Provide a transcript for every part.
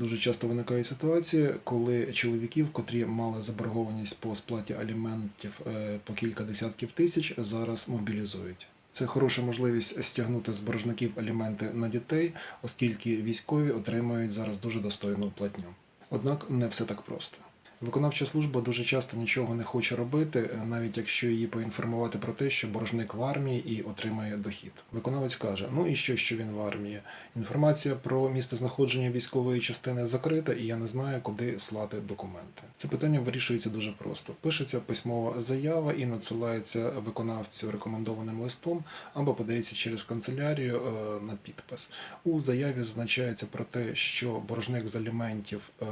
Дуже часто виникає ситуація, коли чоловіків, котрі мали заборгованість по сплаті аліментів е, по кілька десятків тисяч, зараз мобілізують. Це хороша можливість стягнути з боржників аліменти на дітей, оскільки військові отримують зараз дуже достойну платню. Однак не все так просто. Виконавча служба дуже часто нічого не хоче робити, навіть якщо її поінформувати про те, що боржник в армії і отримає дохід. Виконавець каже: ну і що, що він в армії? Інформація про місце знаходження військової частини закрита, і я не знаю, куди слати документи. Це питання вирішується дуже просто. Пишеться письмова заява і надсилається виконавцю рекомендованим листом або подається через канцелярію е, на підпис. У заяві зазначається про те, що боржник з аліментів е,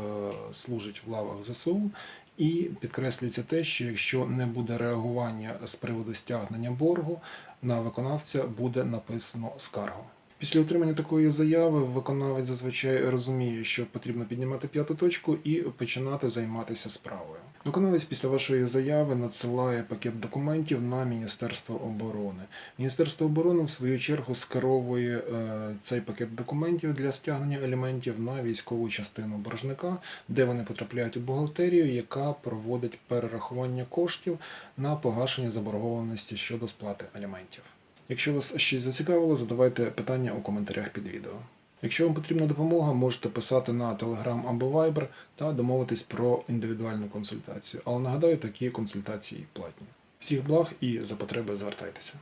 служить в лавах ЗСУ. І підкреслюється те, що якщо не буде реагування з приводу стягнення боргу, на виконавця буде написано скаргу. Після отримання такої заяви виконавець зазвичай розуміє, що потрібно піднімати п'яту точку і починати займатися справою. Виконавець після вашої заяви надсилає пакет документів на Міністерство оборони. Міністерство оборони, в свою чергу, скеровує е, цей пакет документів для стягнення елементів на військову частину боржника, де вони потрапляють у бухгалтерію, яка проводить перерахування коштів на погашення заборгованості щодо сплати аліментів. Якщо вас щось зацікавило, задавайте питання у коментарях під відео. Якщо вам потрібна допомога, можете писати на Telegram або Viber та домовитись про індивідуальну консультацію. Але нагадаю, такі консультації платні. Всіх благ і за потреби звертайтеся.